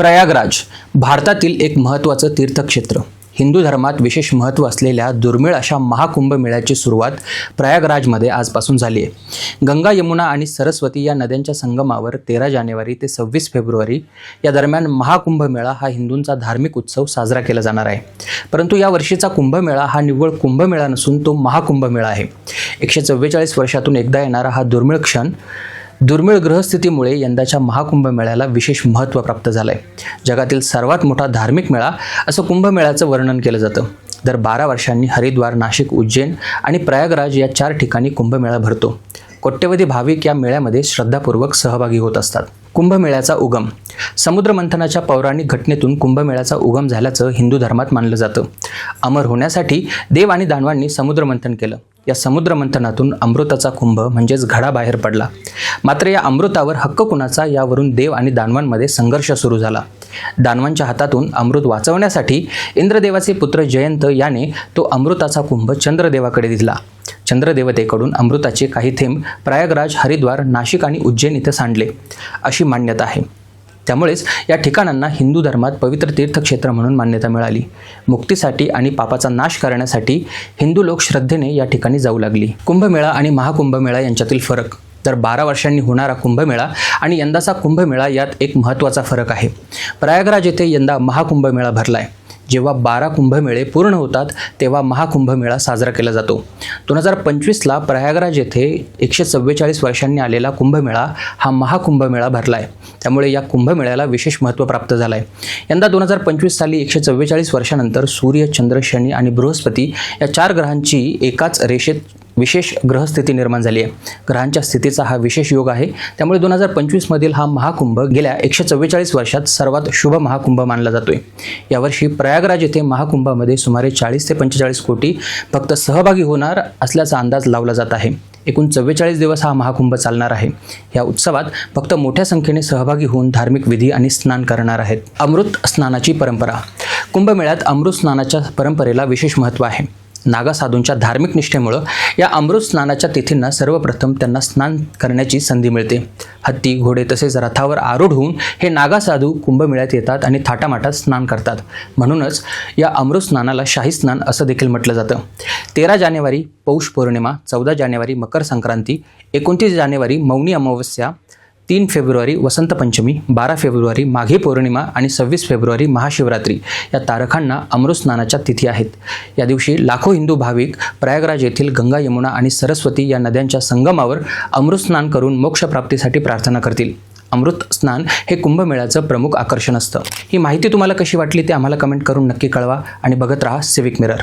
प्रयागराज भारतातील एक महत्त्वाचं तीर्थक्षेत्र. हिंदू धर्मात विशेष महत्त्व असलेल्या दुर्मिळ अशा महाकुंभमेळ्याची सुरुवात प्रयागराजमध्ये आजपासून झाली आहे गंगा यमुना आणि सरस्वती या नद्यांच्या संगमावर तेरा जानेवारी ते सव्वीस फेब्रुवारी या दरम्यान महाकुंभमेळा हा हिंदूंचा धार्मिक उत्सव साजरा केला जाणार आहे. परंतु या वर्षीचा कुंभमेळा हा निव्वळ कुंभमेळा नसून तो महाकुंभमेळा आहे. एकशे चव्वेचाळीस वर्षातून एकदा येणारा हा दुर्मिळ क्षण दुर्मिळ ग्रहस्थितीमुळे यंदाच्या महाकुंभ मेळ्याला विशेष महत्त्व प्राप्त झालं आहे जगातील सर्वात मोठा धार्मिक मेळा असं कुंभमेळ्याचं वर्णन केलं जातं. दर बारा वर्षांनी हरिद्वार नाशिक उज्जैन आणि प्रयागराज या चार ठिकाणी कुंभमेळा भरतो. कोट्यवधी भाविक या मेळ्यामध्ये श्रद्धापूर्वक सहभागी होत असतात. कुंभमेळ्याचा उगम. समुद्रमंथनाच्या पौराणिक घटनेतून कुंभमेळ्याचा उगम झाल्याचं हिंदू धर्मात मानलं जातं. अमर होण्यासाठी देव आणि दानवांनी समुद्रमंथन केलं. या समुद्रमंथनातून अमृताचा कुंभ म्हणजेच घडा बाहेर पडला. मात्र या अमृतावर हक्क कुणाचा? यावरून देव आणि दानवांमध्ये संघर्ष सुरू झाला. दानवांच्या हातातून अमृत वाचवण्यासाठी इंद्रदेवाचे पुत्र जयंत याने तो अमृताचा कुंभ चंद्रदेवाकडे दिला. चंद्रदेवतेकडून अमृताचे काही थेंब प्रयागराज हरिद्वार नाशिक आणि उज्जैन इथं सांडले. अशी मान्यता आहे. त्यामुळेच या ठिकाणांना हिंदू धर्मात पवित्र तीर्थक्षेत्र म्हणून मान्यता मिळाली. मुक्तीसाठी आणि पापाचा नाश करण्यासाठी हिंदू लोक श्रद्धेने या ठिकाणी जाऊ लागली. कुंभमेळा आणि महाकुंभमेळा यांच्यातील फरक. तर बारा वर्षांनी होणारा कुंभमेळा आणि यंदाचा कुंभमेळा यात एक महत्त्वाचा फरक आहे. प्रयागराज येथे यंदा महाकुंभमेळा भरला आहे जेव्हा बारा कुंभमेळे पूर्ण होतात तेव्हा महाकुंभमेळा साजरा केला जातो. दोन हजार पंचवीसला प्रयागराज येथे एकशे चव्वेचाळीस वर्षांनी आलेला कुंभमेळा हा महाकुंभमेळा भरला आहे त्यामुळे या कुंभमेळ्याला विशेष महत्त्व प्राप्त झालं आहे यंदा दोन हजार पंचवीस साली एकशे चव्वेचाळीस वर्षानंतर सूर्य चंद्र शनी आणि बृहस्पती या चार ग्रहांची एकाच रेषेत विशेष ग्रहस्थिती निर्माण झाली आहे. ग्रहांच्या स्थितीचा हा विशेष योग आहे. त्यामुळे दोन हजार पंचवीसमधील हा महाकुंभ गेल्या एकशे चव्वेचाळीस वर्षात सर्वात शुभ महाकुंभ मानला जातोय. यावर्षी प्रयागराज येथे महाकुंभामध्ये सुमारे चाळीस ते पंचेचाळीस कोटी भक्त सहभागी होणार असल्याचा अंदाज लावला जात आहे. एकूण चव्वेचाळीस दिवस हा महाकुंभ चालणार आहे. या उत्सवात फक्त मोठ्या संख्येने सहभागी होऊन धार्मिक विधी आणि स्नान करणार आहेत. अमृत स्नानाची परंपरा. कुंभमेळ्यात अमृत स्नानाच्या परंपरेला विशेष महत्त्व आहे. नागा साधूंच्या धार्मिक निष्ठेमुळं या अमृत स्नानाच्या तिथींना सर्वप्रथम त्यांना स्नान करण्याची संधी मिळते. हत्ती घोडे तसेच रथावर आरूढ होऊन हे नागा साधू कुंभमेळ्यात येतात आणि थाटामाटात स्नान करतात. म्हणूनच या अमृत स्नानाला शाही स्नान असं देखील म्हटलं जातं. तेरा जानेवारी पौष पौर्णिमा चौदा जानेवारी मकर संक्रांती एकोणतीस जानेवारी मौनी अमावस्या तीन फेब्रुवारी वसंत पंचमी बारा फेब्रुवारी माघी पौर्णिमा आणि सव्वीस फेब्रुवारी महाशिवरात्री या तारखांना अमृत स्नानाच्या तिथी आहेत. या दिवशी लाखो हिंदू भाविक प्रयागराज येथील गंगा यमुना आणि सरस्वती या नद्यांच्या संगमावर अमृत स्नान करून मोक्षप्राप्तीसाठी प्रार्थना करतील. अमृत स्नान हे कुंभमेळ्याचं प्रमुख आकर्षण असतं. ही माहिती तुम्हाला कशी वाटली ते आम्हाला कमेंट करून नक्की कळवा आणि बघत राहा सिविक मिरर